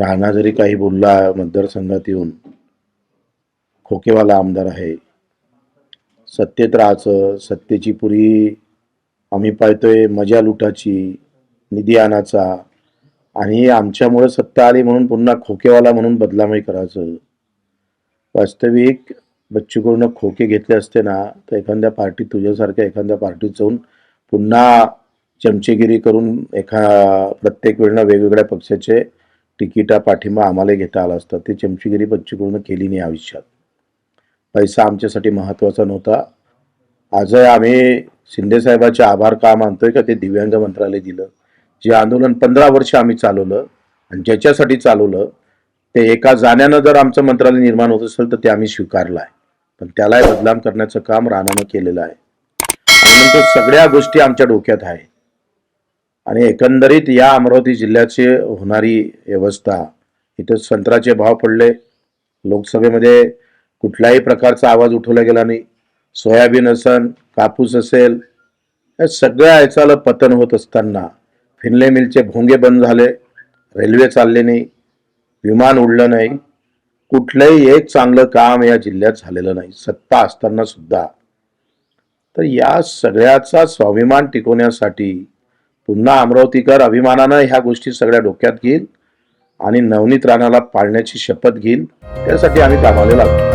राणा जरी काही बोलला मतदारसंघात येऊन खोकेवाला आमदार आहे. सत्तेत राहायचं सत्तेची पुरी आम्ही पाहतोय मजा लुटाची निधी आणाचा आणि आमच्यामुळे सत्ता आली म्हणून पुन्हा खोकेवाला म्हणून बदलामही करायचं. वास्तविक बच्चूकडून खोके घेतले असते ना तर एखाद्या पार्टीत तुझ्यासारख्या एखाद्या पार्टीत जाऊन पुन्हा चमचेगिरी करून एका प्रत्येक वेळेला वेगवेगळ्या पक्षाचे तिकिटा पाठिंबा आम्हाला घेता आला असता. ते चमचीगिरी बच्चूकडून केली नाही आयुष्यात. पैसा आमच्यासाठी महत्त्वाचा नव्हता. आजही आम्ही शिंदेसाहेबाचे आभार का मानतोय का ते दिव्यांग मंत्रालय दिलं. जे आंदोलन पंधरा वर्ष आम्ही चालवलं आणि ज्याच्यासाठी चालवलं ते एका जाण्यानं जर आमचं मंत्रालय निर्माण होत असेल तर ते आम्ही स्वीकारलं आहे पण त्यालाही बदनाम करण्याचं काम राणानं केलेलं आहे. आणि नंतर सगळ्या गोष्टी आमच्या डोक्यात आहे. आणि एकंदरीत या अमरावती जिल्ह्याची होणारी व्यवस्था इथं संत्र्याचे भाव पडले लोकसभेमध्ये कुठल्याही प्रकारचा आवाज उठवला गेला नाही. सोयाबीन असन कापूस असेल या सगळ्या याचाला पतन होत असताना फिनले मिलचे भोंगे बंद झाले रेल्वे चालले नाही विमान उडलं नाही कुठलंही एक चांगलं काम या जिल्ह्यात झालेलं नाही सत्ता असताना सुद्धा. तर या सगळ्याचा स्वाभिमान टिकवण्यासाठी पुन्हा अमरावतीकर अभिमानानं ह्या गोष्टी सगळ्या डोक्यात घेईल आणि नवनीत राणाला पाळण्याची शपथ घेईल. त्यासाठी आम्ही कामाला लागतो